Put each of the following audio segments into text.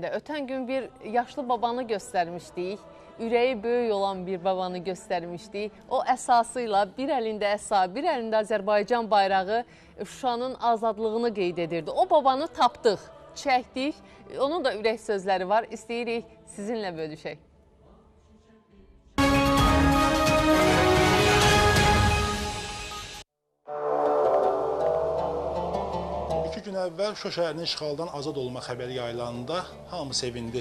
Ötən gün bir yaşlı babanı göstərmişdik. Ürəyi böyük olan bir babanı göstərmişdik. O əsasıyla bir əlində əsa, bir əlində Azərbaycan bayrağı Şuşanın azadlığını qeyd edirdi. O babanı tapdıq, çəkdik. Onun da ürək sözləri var. İstəyirik sizinlə bölüşək. İki gün əvvəl Şuşa şəhərinin işğaldan azad olma xəbəri yayılanında hamı sevindi.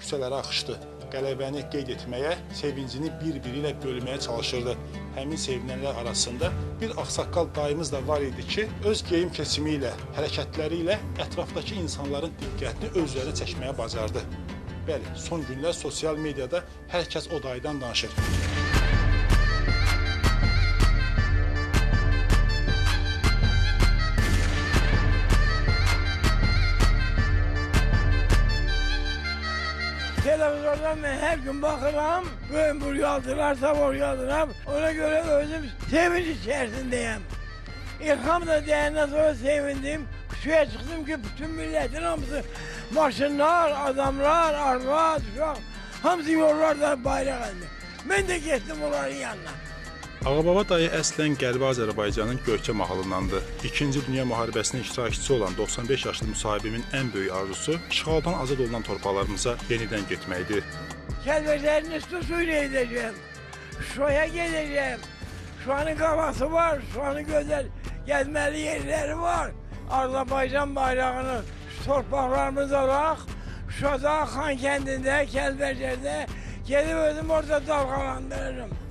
Küçələrə axışdı. Qələbəni qeyd etməyə, sevincini bir-biri ilə bölməyə çalışırdı. Həmin sevinənlər arasında bir ağsaqqal dayımız da var idi ki, öz geyim keçimi ilə, hərəkətləri ilə ətrafdakı insanların diqqətini öz üzərinə çəkməyə bacardı. Bəli, son günlər sosial mediada hər kəs o dayıdan danışır. Televizyondan ben her gün bakıram. Bugün buraya aldılar, sabah oraya. Ona göre özüm sevinç içerisindeyim. İlham da değenden sonra sevindim. Şuraya çıktım ki bütün milletin hamısı maşınlar, adamlar, arvat, uşak hamısı yollarda bayrak elinde. Ben de geçtim onların yanına. Ağababa dayı əslən Qərbi Azərbaycanın Göyçə mahalındandır. İkinci Dünya müharibəsinin iştirakçısı olan 95 yaşlı müsahibimin ən böyük arzusu işğaldan azad olunan torpaqlarımıza yenidən getməkdir. Kelbeklerin üstü suyla gideceğim. Şuraya gideceğim. Şu anın kafası var, şu anın güzel gezmeli yerleri var. Azerbaycan bayrağını şu torpaklarımız olarak Şurada Han kendinde, Kelbecer'de gelip özüm orada dalgalandırırım.